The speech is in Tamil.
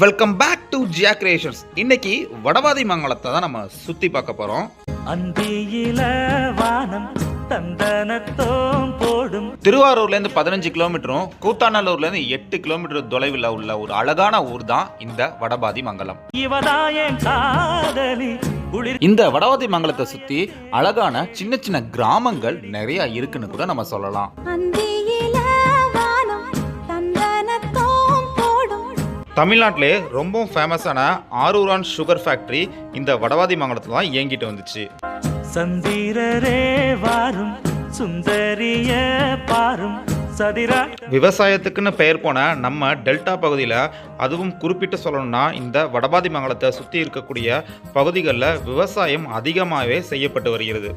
Welcome back to Jiya creations இன்னைக்கு வடவாதி மங்கலத்தை தான் நம்ம சுத்தி பார்க்க போறோம். அந்தியில வானம் தந்தனத்தோம் போடும். திருவாரூர்லேருந்து பதினஞ்சு கிலோமீட்டரும் கூத்தாநல்லூர்லேருந்து எட்டு கிலோமீட்டர் தொலைவில் உள்ள ஒரு அழகான ஊர் தான் இந்த வடபாதி மங்கலம். இந்த வடவாதி மங்கலத்தை சுத்தி அழகான சின்ன சின்ன கிராமங்கள் நிறைய இருக்குன்னு கூட நம்ம சொல்லலாம். தமிழ்நாட்டிலே ரொம்பவும் ஃபேமஸான ஆரூரான் சுகர் ஃபேக்டரி இந்த வடவாதி மங்கலத்தில் தான் இயங்கிட்டு வந்துச்சு. சந்திரரே வாரும் சுந்தரிய பாரும் சதிரா. விவசாயத்துக்குன்னு பெயர் போன நம்ம டெல்டா பகுதியில் அதுவும் குறிப்பிட்டு சொல்லணும்னா இந்த வடபாதி மங்கலத்தை சுற்றி இருக்கக்கூடிய பகுதிகளில் விவசாயம் அதிகமாகவே செய்யப்பட்டு வருகிறது.